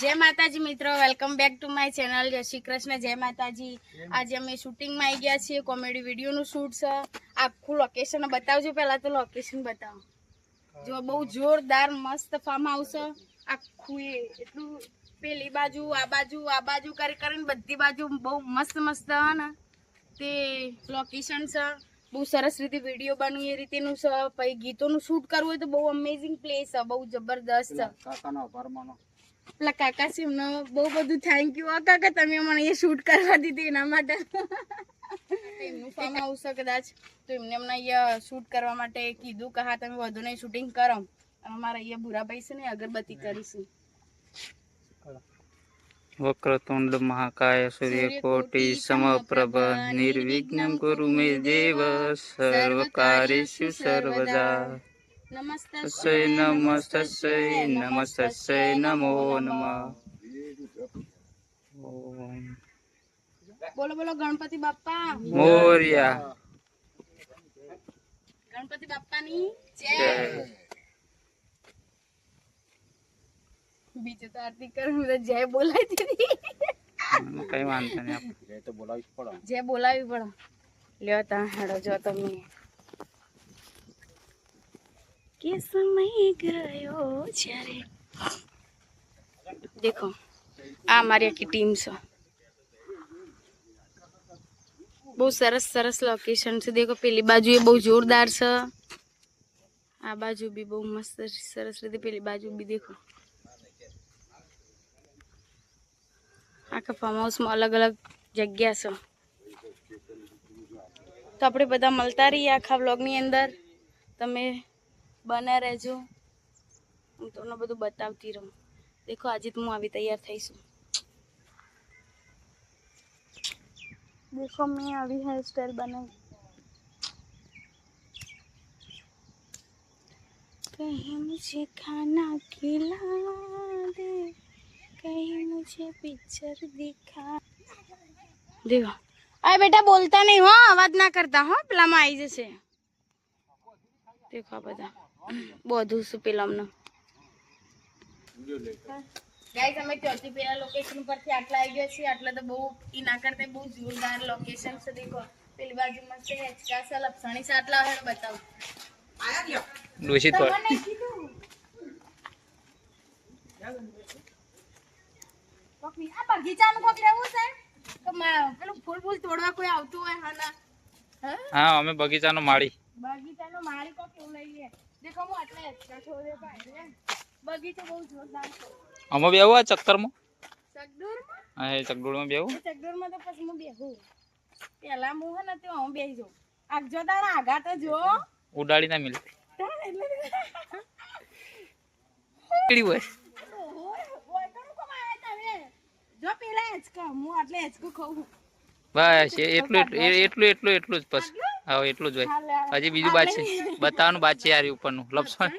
જય માતાજી મિત્રો welcome back to my channel જય શ્રી કૃષ્ણ, જય માતાજી. આજે અમે શૂટિંગમાં આવી ગયા છીએ કોમેડી વિડીયોનું શૂટ છે. આખું લોકેશન બતાવજો પહેલાં તો લોકેશન બતાવો. જો બહુ જોરદાર મસ્ત ફાર્મ હાઉસ આખું એ એટલું પેલી બાજુ, આ બાજુ આ બાજુ કરી કરીને બધી બાજુ બહુ મસ્ત મસ્ત ને. તે લોકેશન છે. બહુ સરસ રીતે વીડિયો બનવું એ રીતેનું છે પછી ગીતોનું શૂટ કરવું હોય તો બહુ અમેઝિંગ પ્લેસ છે બહુ જબરદસ્ત છે. પેલા કાકા છે એમને બહુ બધું થેન્ક યુ આ કાકા તમે મને એ શૂટ કરવા દીધી એના માટે. એમનું ફોર્મ આવશે કદાચ. તો એમને એમને અહીંયા શૂટ કરવા માટે કીધું કે હા તમે વધુ નહીં શૂટિંગ કરો. અમારા અહીંયા ભૂરાભાઈ છે ને અગરબત્તી કરીશું. વક્રતુંડ મહાકાય સૂર્યકોટી સમપ્રભ નિર્વિઘ્ન ગુરુ મે દેવ સર્વકાર્યેષુ સર્વદા નમસ્તે તસ્ય નમસ્તસ્ય નમસ્તસ્ય નમો નમઃ બોલો બોલો ગણપતિ બાપ્પા મોર્યા ગણપતિ બાપ્પાની જય જય. બીજું તો આરતી કરું હું તો જય બોલાવી દીધી હમ, કઈ વાંધો નહીં આપણે. એ તો બોલાવી જ પડે. જે બોલાવી પડે. લ્યો તા હેડો જો તમે કે સમય ગયો જ્યારે? દેખો આ મારી આખી ટીમ છે. બહુ સરસ સરસ લોકેશન છે. દેખો પેલી બાજુ એ બહુ જોરદાર છે. આ બાજુ બી બહુ મસ્ત સરસ રીતે પેલી બાજુ બી દેખો. આખા ફાર્મ હાઉસમાં અલગ અલગ જગ્યા છે તો આપણે બધા મળતા રહીએ આખા બ્લોગની અંદર તમે બને રહેજો હું તમને બધું બતાવતી રહું દેખો આજે તો હું આવી તૈયાર થઈશું દેખો મેં આવી હેરસ્ટાઈલ બનાવી कहीं मुझे खाना खिला दे कहीं मुझे पिक्चर दिखा देखो अरे बेटा बोलता नहीं हो आवाज ना करता हो પેલામાં આવી જશે દેખો આ બધા બધું શું પેલામાં ગાઈસ અમે ચોથી પેલા લોકેશન પરથી આટલા આવી ગયા છીએ આટલા તો બહુ ઈ ના કરતા બહુ જોરદાર લોકેશન છે દેખો પેલી બાજુ મસ્ત હેચકા છે લપસણી છે આટલા હવે બતાવું દૂષિત હોય તમને કીધું આ બગીચાનું કોક લેવું છે? તો પેલું ફૂલ ફૂલ તોડવા કોઈ આવતું હોય હા? ના હા અમે બગીચાનો માળી. બગીચાનો માળી કોક એવું લઈ લે દેખો હું છોડે બગીચો બહુ જોરદાર છે. અમે બેવું આ ચક્કરમાં? ચકડોરમાં હા એ બેવું ચકડોરમાં તો પછી હું બેહું. પેલા હું હે ને તે હું બેહી જાઉં. આગજો તારા આગા તો જો ઉડાડી ના મિલ. એટલે કેડી હોય ઓય કરું કોમ આયા તમે જો પેલા હેચકા હું આટલે હેચકું ખાઉં બસ એટલું એટલું એ- એટલું એટલું એટલું જ બસ. હા એટલું જ હોય. હજી બીજું બાદ છે. બતાવવાનું બાદ છે યાર ઉપરનું. લપસણ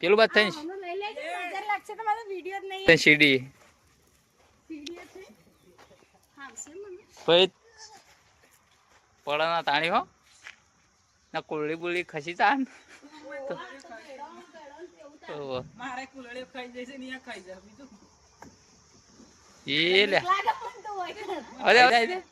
પેલું બાદ થઈ ને? મને લઈ લેજો. નજર લાગશે તો મારો વિડિયો જ નહીં. તે સીડી. વિડિયો છે? હા છે મને. પછી પડાના તાણી હો. ના કુલડી બુલડી ખસી તા મારે કુલડી ખાઈ જશે ને ખાઈ જાય તો હોય કે અરે અરે અરે.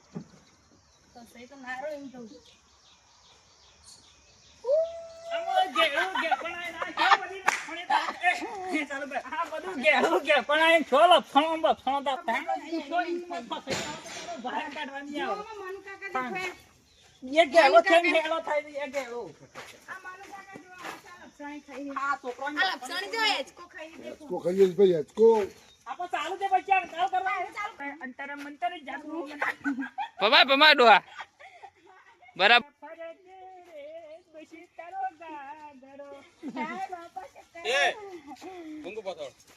પમાય પમાય ડોહા. બરાબર.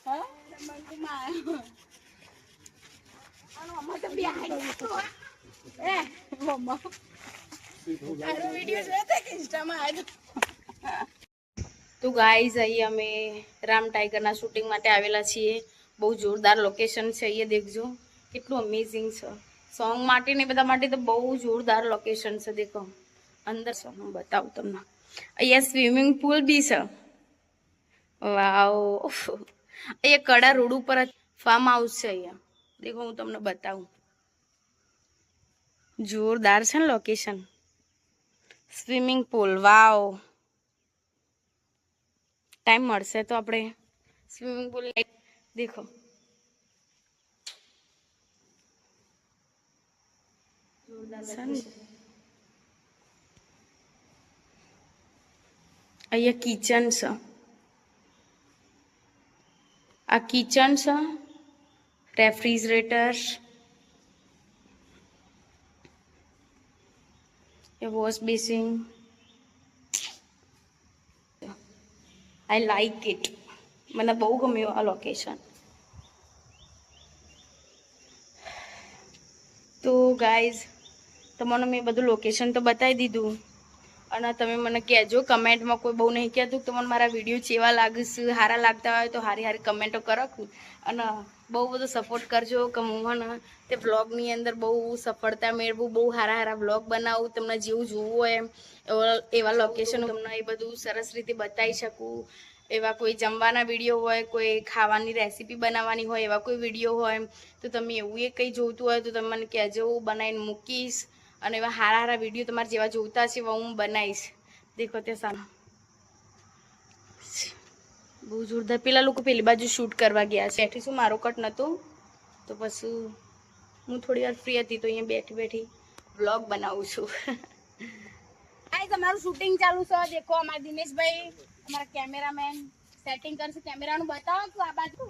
હા મંગુ માં આનો અમ્મા તો બે એ મમ્મા આનો વિડિયો જોયો કે ઇન્સ્ટામાં આવ્યો તો. ગાઈઝ અહીં અમે રામ ટાઈગરના શૂટિંગ માટે આવેલા છીએ. બહુ જોરદાર લોકેશન છે અહીંયા દેખજો. કેટલું અમેઝિંગ છે. સોંગ માટે ને બધા માટે તો બહુ જોરદાર લોકેશન છે, દેખો. અંદર છે હું બતાવું તમને. અહીંયા સ્વિમિંગ પુલ બી છે. વાવ અહીંયા કડા રોડ ઉપર જ ફાર્મ હાઉસ છે અહીંયા. દેખો, હું તમને બતાવું. જોરદાર છે ને location swimming pool wow time મળશે તો આપણે સ્વિમિંગ પુલ દેખો છે ને? અહીંયા કિચન છે આ કિચન છે refrigerator A wash basin I like it મને બહુ ગમ્યું આ લોકેશન તો ગાઈઝ તમને મેં બધું લોકેશન તો બતાવી દીધું. અને તમે મને કહેજો, કમેન્ટમાં કોઈ બહુ નહીં કહેતું કે તમને મારા વીડિયો ચેવા લાગશે, સારા લાગતા હોય તો હારી સારી કમેન્ટો કરો અને બહુ બધો સપોર્ટ કરજો કે હું તે બ્લોગની અંદર બહુ સફળતા મેળવું, બહુ સારા સારા બ્લોગ બનાવું, તમને જેવું જોવું હોય એમ, એવા લોકેશન તમને એ બધું સરસ રીતે બતાવી શકું. એવા કોઈ જમવાના વીડિયો હોય, કોઈ ખાવાની રેસીપી બનાવવાની હોય, એવા કોઈ વીડિયો હોય, તો તમે એવું એ કંઈ જોઈતું હોય, તો તમે મને કહેજો, હું બનાવીને મૂકીશ. અને એવા સારા સારા વીડિયો તમારે જેવા જોઈતા છે એવા હું બનાવીશ. દેખો તે સામે. બહુ જોરદાર. પેલા લોકો પેલી બાજુ શૂટ કરવા ગયા છે. બેઠી શું મારો કટ નહોતું તો પછી હું થોડી વાર ફ્રી હતી, તો અહીંયા બેઠી બેઠી બ્લોગ બનાવું છું. તમારું શૂટિંગ ચાલુ છે. દેખો અમારા દિનેશભાઈ. અમારા કેમેરામેન સેટિંગ કરશે. કેમેરાનું બતાવો તું આ બાજુ.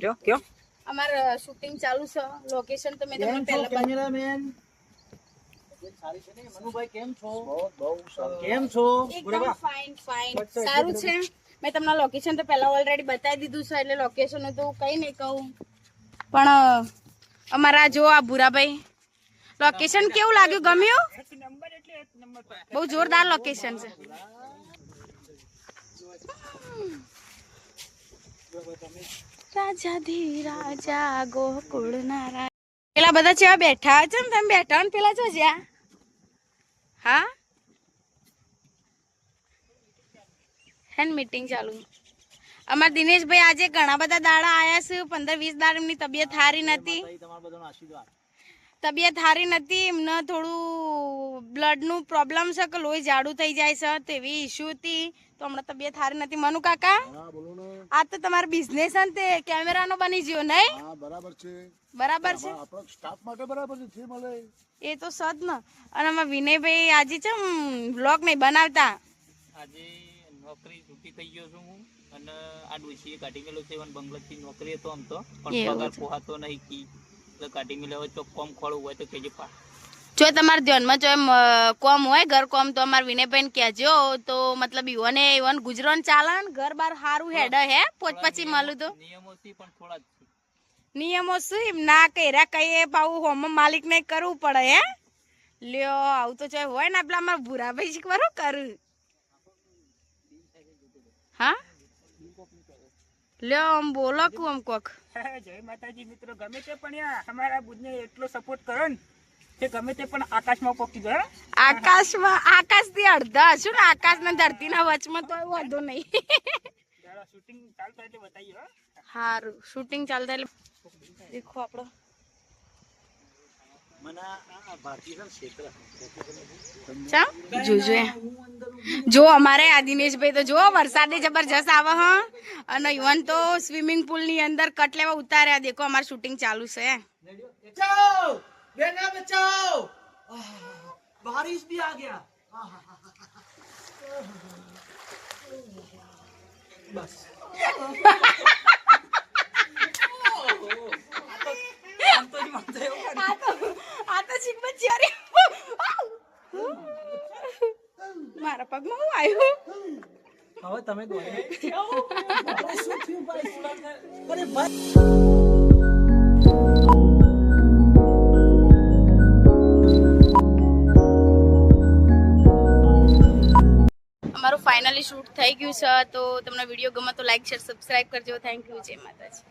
કયો? કયો? અમારું શૂટિંગ ચાલુ છે. લોકેશન તો મેં તમને પહેલા બતાવ્યું. કેમેરામેન? મનુભાઈ કેમ છો? બહુ બહુ કેમ છો? એકદમ ફાઇન ફાઇન સારું છે. મેં તમને લોકેશન તો પહેલાં ઓલરેડી બતાવી દીધું છે એટલે લોકેશન તો કંઈ નહીં કહું. પણ અમારા જો આ ભૂરાભાઈ લોકેશન કેવું લાગ્યું? ગમ્યું? બહુ જોરદાર લોકેશન છે. રાજા ધી રાજા ગોકુળ ના પેલા બધા ચેવા બેઠા છે ને તમે બેઠા ને પેલા છો જ્યાં હા હે મીટિંગ ચાલુ. અમારા દિનેશભાઈ આજે ઘણા બધા દાડા આયા છે પંદર વીસ દાડા એમની તબિયત સારી નથી. તબિયત સારી નથી એમને થોડું બ્લડનું પ્રોબ્લેમ છે કે લોહી જાડું થઈ જાય છે તો એવી ઇસ્યુ હતી. તો હમણાં તબિયત સારી નથી. મનુ કાકા? હા બોલો ને. આ તો તમારો બિઝનેસ છે તે કેમેરાનો બની ગયો નહીં? બરાબર છે. બરાબર છે? સ્ટાફ માટે બરાબર છે મળે. એ તો સદ ને. અને અમે વિનયભાઈ આજે છે બ્લોગ નહીં બનાવતા? આજે નોકરી છૂટી થઈ ગયો છું હું. અને આ ડોશીએ કાઢી મેલો છે બંગલાથી નોકરી હતો આમ તો. પણ પગાર પોહાતો નહીં કી. એટલે કાઢી મેલો હવે ચોક કોમ ખોળવું હોય તો કેજે પા જો તમારા ધ્યાનમાં જો એમ કોમ હોય ઘર કોમ તો અમારા વિનયભાઈ કહેજો. તો મતલબ ઈવોને ઈવન ગુજરાન ચાલે ને ઘર બાર સારું હેડ હે. પોચ પછી મળું તો. નિયમોથી પણ થોડા નિયમો શું એમ ના કર્યા કહીએ પાવું હોમ માલિક ને કરવું પડે હે. લ્યો આવું તો ચાહે હોય ને આપલા અમારા ભૂરાભાઈ શીખવાડો કરું. હા? લ્યો આમ બોલો કુ આમ કોક. જય માતાજી મિત્રો ગમે તે પણ અમારા બુધને એટલો સપોર્ટ કરો ને. ગમે તે પણ આકાશમાં પોકી જાય આકાશમાં આકાશથી અડધા હશું ને આકાશ ને ધરતી ના વચમાં તો વાંધો નહીં. શૂટિંગ ચાલુ એટલે બતાવીએ સારું શૂટિંગ ચાલતા એટલે દેખો આપણો મને આ ભારતીય ક્ષેત્ર. ચમ? જોજો એ. જો અમારે આ દિનેશભાઈ તો જો વરસાદે જબરજસ્ત આવે હ. અને ઇવન તો સ્વિમિંગ પુલની અંદર કટ લેવા ઉતાર્યા. દેખો અમારું શૂટિંગ ચાલુ છે. बचाओ बेटा बचाओ आह, बारिश भी आ गया बस हम तो नहीं मानते हो આ તો આ તો ચીકમાં ચિયારી મારા પગમાં હું આવ્યું હવે તમે દોડો અરે શું થયું ભાઈ અરે ભાઈ અમારું ફાઇનલી શૂટ થઈ ગયું છે, તો તમને વીડિયો ગમે તો લાઈક શેર સબસ્ક્રાઇબ કરજો. થેન્ક યુ જય માતાજી.